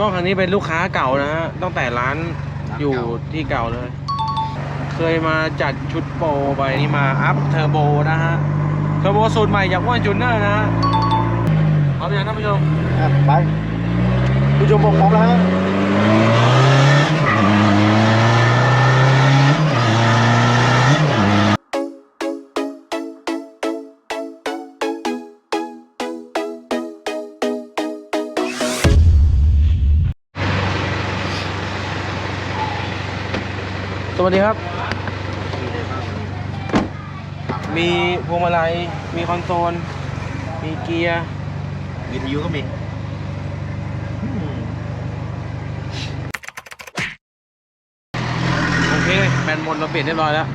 ก็คันนี้เป็นลูกค้าเก่านะฮะตั้งแต่ร้านอยู่ที่เก่าเลย เคยมาจัดชุดโปรไปนี่มาอัพเทอร์โบนะฮะเทอร์โบสูตรใหม่จากว่านจูเนอร์นะฮะพร้อมยังท่านผู้ชมไปผู้ชมบอกพร้อมแล้วฮะ วัสดีครับ มีพวงมาลัย มีคอนโซล มีเกียร์ วิทยุก็มีโอเคแบนหมดเราเปลี่ยนเรียบร้อยแล้ว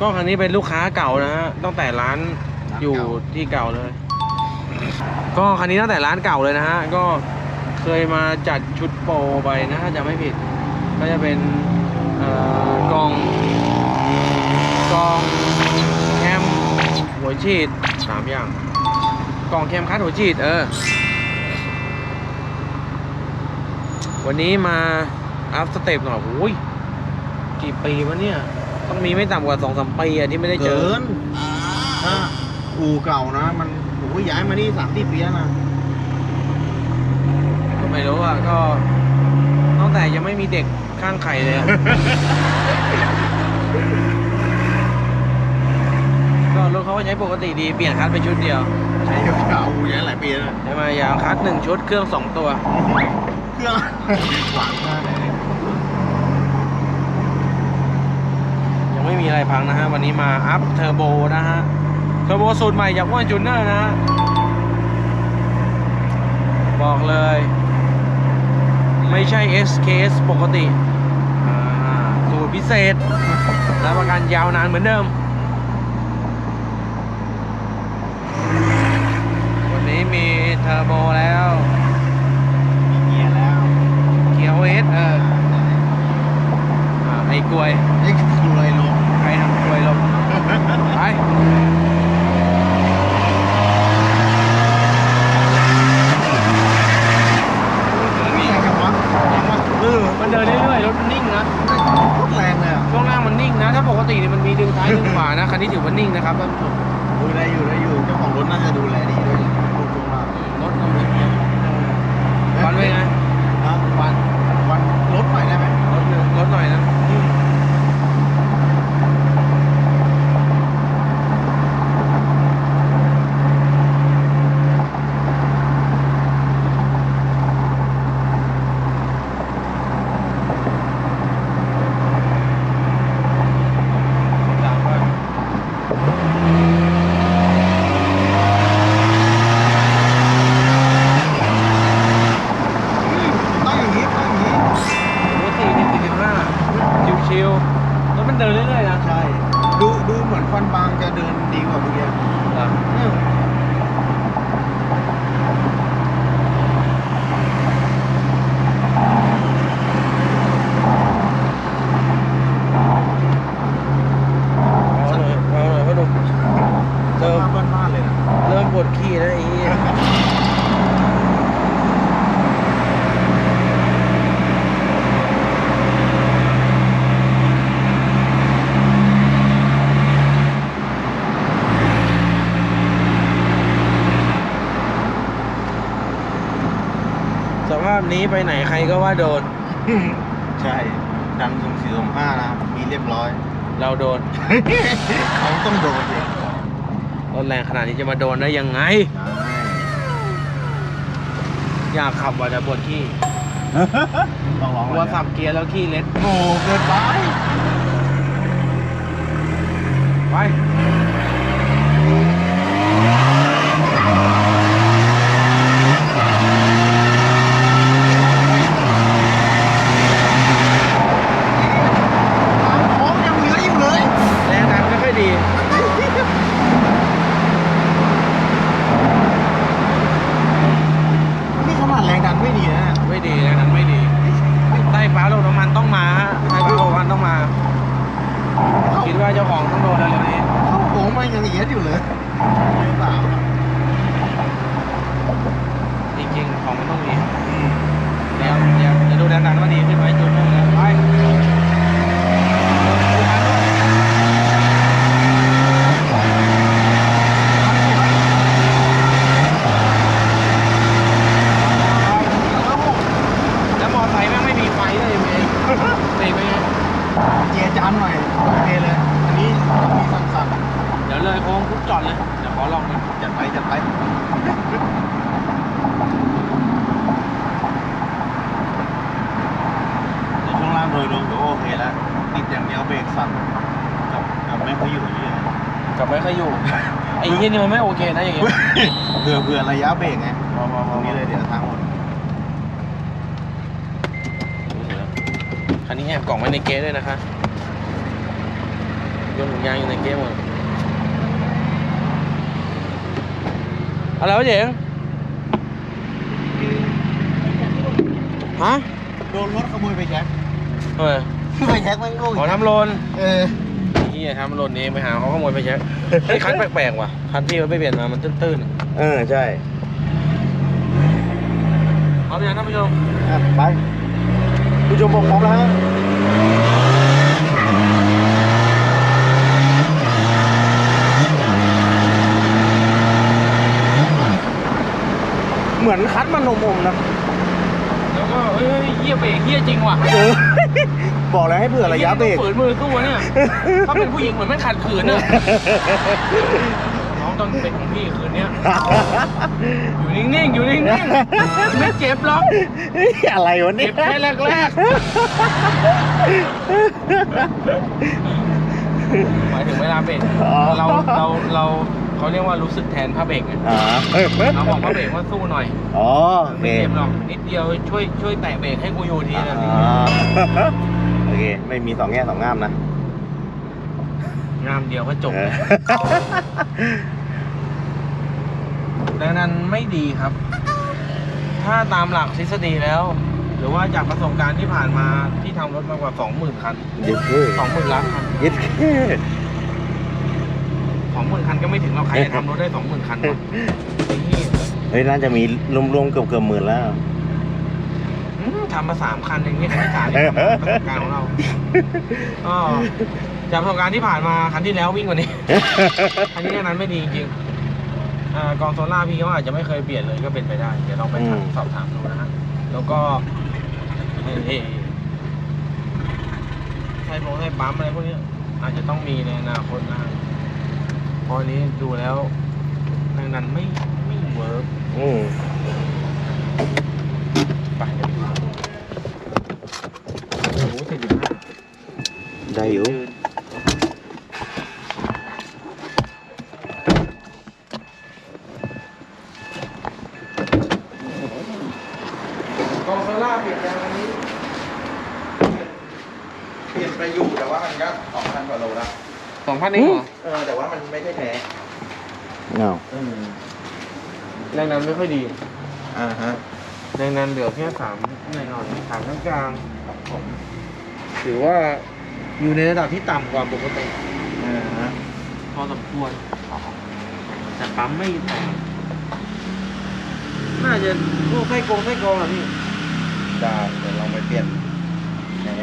ก็คันนี้เป็นลูกค้าเก่านะฮะ ตั้งแต่ร้านอยู่ที่เก่าเลย ก็คันนี้ตั้งแต่ร้านเก่าเลยนะฮะ ก็เคยมาจัดชุดโปรไปนะถ้าจะไม่ผิด ก็จะเป็น เอ่อกล่องกล่องแคมหัวฉีดสามอย่าง กล่องแคมคัดหัวฉีดเออ วันนี้มาอัพสเต็ปหน่อยโอ้ยกี่ปีวะเนี่ย ต้องมีไม่ต่ำกว่าสองสามปีอะที่ไม่ได้เจเกิอนถ้าอู่เก่านะ มันโอ้ยย้ายมานี่สามสี่ปีแล้วนะ ก็ไม่รู้อะก็ ตั้งแต่ยังไม่มีเด็กข้างไข่เลยอะ ก็รถเขาก็ใช้ปกติดีเปลี่ยนคัดไปชุดเดียว ใช้เก่าอู่ย้ายหลายปีแล้วนะใช่ไหมอย่างคัดหนึ่งชุดเครื่องสองตัว เครื่องหวานมากเลยยังไม่มีอะไรพังนะฮะ วันนี้มาอัพเทอร์โบนะฮะ เทอร์โบสูตรใหม่จากว่านจูเนอร์นะฮะบอกเลย ไม่ใช่ SKS ปกติอ่าสูตรพิเศษรับประกันยาวนานเหมือนเดิม วันนี้มีเทอร์โบแล้ว มีเกียร์แล้ว เกียร์ OS เอออ่าไอ้กลวยนี่คืออะไรลงใครทำกลวยลงไป นี่ไงกันวะแรงวะ เออมันเดินเรื่อยๆรถมันนิ่งนะ โคตรแรงเลยอะ ช่วงล่างมันนิ่งนะ ถ้าปกติเนี่ยมันมีดึงซ้ายดึงขวานะ คันนี้ถื อว่านิ่งนะครับท่านผู้ชม ดูได้อยู่ได้อยู่เจ้าของรถน่าจะดูแลดีด้วยพูดตรงมาร ถกำลังเกียร์วันไว้ไง ฮะ วัน วันรถหน่อยได้ไหม รถหนึ่งรถหน่อยนะ ต้องอย่างนี้ต้องอย่างนี้ รถสี่สิบสี่สิบห้าชิว ๆรถมันเดินเรื่อยๆนะ ใช่ ดูดูเหมือนฟันบางจะเดินดีกว่าเมื่อกี้ เหรอ อืม เอาหน่อยเอาหน่อยพ่อหนุ่มเริ่ม บ้านบ้านๆเลยนะ เริ่มปวดขี้แล้วไอ้เหี้ย สภาพนี้ไปไหนใครก็ว่าโดน ใช่ดังตรงสี่ตรงห้านะครับมีเรียบร้อย เราโดน เขาต้องโดนดิรถแรงขนาดนี้จะมาโดนได้ยังไงใช่อยากขับว่าจะปวดขี้ต้องร้องกลัวสับเกียร์แล้วขี้เล็ดโง่เกินไป ไป เจ้าของต้องโดนเร็วๆนี้เข้าโค้งมันยังเอียดอยู่เลยหรืจริงๆของมันต้องมีเดี๋ยวเดี๋ยวจะดูแลหนันว่าดีขึ้นไหมจุดนึงนะไป เลยโค้งทุกจอดเลย เดี๋ยวขอลองดูจัดไปจัดไปแต่ช่วงล่างโดยรวมก็โอเคแล้ว ติดอย่างเดียวเบรกสั่นกับกับไม่ค่อยอยู่เลยกับไม่ค่อยอยู่ ไอ้เหี้ยนี่มันไม่โอเคนะอย่างเงี้ยเผื่อเผื่อระยะเบรกไงมาตรงนี้เลยเดี๋ยวทางหมดคันนี้แอบกล่องไว้ในเก๊ด้วยนะคะยนต์ถุยางอยู่ในเก๊หมด อะไรวะเจ๋งฮะโดนรถขโมยไปแช็คเฮ้ยไปแช็คไม่งงขอทำโลนเออนี่ทำโลนเองไปหาเขาขโมยไปเช็คไอ้ยคันแปลกๆว่ะคันที่มันไปเปลี่ยนมา มันตื้นเออใช่ๆเอาไปยังท่านผู้ชมอะไปผู้ชมบอกพร้อมแล้วฮะเหมือนคัด มันนมๆนะแล้วก็เฮ้ยเฮียเบรกเฮียจริงว่ะเออ บอกแล้วให้เผื่อระยะเบรกฝืนมือสู้วะเนี่ยถ้าเป็นผู้หญิงเหมือนไม่ขัดขืนนะน้องต้องเป็นของพี่คืนเนี้ยอยู่นิ่งๆอยู่นิ่งๆไม่เจ็บหรอกอะไรวะเนี่เจ็ยบแค่แรกๆหมายถึงเวลาเบรกอ๋อเราเราเรา เขาเรียกว่ารู้สึกแทนผ้าเบรกไงอ๋อเราบอกผ้าเบรกว่าสู้หน่อยอ๋อโอเคไม่เจ็บหรอกนิดเดียวช่วยช่วยแตะเบรกให้กูอยู่ทีนะอ๋อโอเคไม่มีสองแง่สองงามนะงามเดียวก็จบเออดังนั้นไม่ดีครับ ถ้าตามหลักทฤษฎีแล้ว หรือว่าจากประสบการณ์ที่ผ่านมาที่ทำรถมากกว่า 20,000 คัน เย็ดเท่20,000ล้านคัน เย็ดเท่20,000คันก็ไม่ถึงเราใครจะทำรถได้20,000คันวะไอ้นี่เฮ้ยน่าจะมีรวมๆเกือบเกือบหมื่นแล้ว อืมทำมาสามคันอย่างนี้คันที่สามนี่ประสบการณ์ของเราก็จากประสบการณ์ที่ผ่านมาคันที่แล้ววิ่งกว่านี้อันนี้อันนั้นไม่ดีจริงๆอ่ากองโซล่าพี่เขาอาจจะไม่เคยเปลี่ยนเลยก็เป็นไปได้ เดี๋ยวลองไปถามอืม สอบถามดูนะฮะ แล้วก็เอ่อไทยโปรไทยปั๊มอะไรพวกนี้อาจจะต้องมีในอนาคตนะฮะเพ ราะอันนี้ดูแล้วทางนั้นไม่ไม่เวิร์กอืมไปเดี๋ยวไปดูโอ้โหสี่สิบห้าได้อยู่กองโซล่าเปลี่ยนยางอันนี้ เปลี่ยนไปอยู่แต่ว่ามันก็สองพันกว่าโลแล้ว สองพันเองเหรอเออแต่ว่ามันไม่ใช่แท้เออแรงนั้นไม่ค่อยดีอ่าฮะแรงนั้นเหลือแค่สามหน่อยหน่อยๆสามกลางกลางๆครับผมถือว่าอยู่ในระดับที่ต่ำกว่าปกติอ่าฮะพอสมควรแต่ปั๊มไม่แตกน่าจะพวกไส้กรงไส้กรองอะพี่ได้เดี๋ยวลองไปเปลี่ยนแท้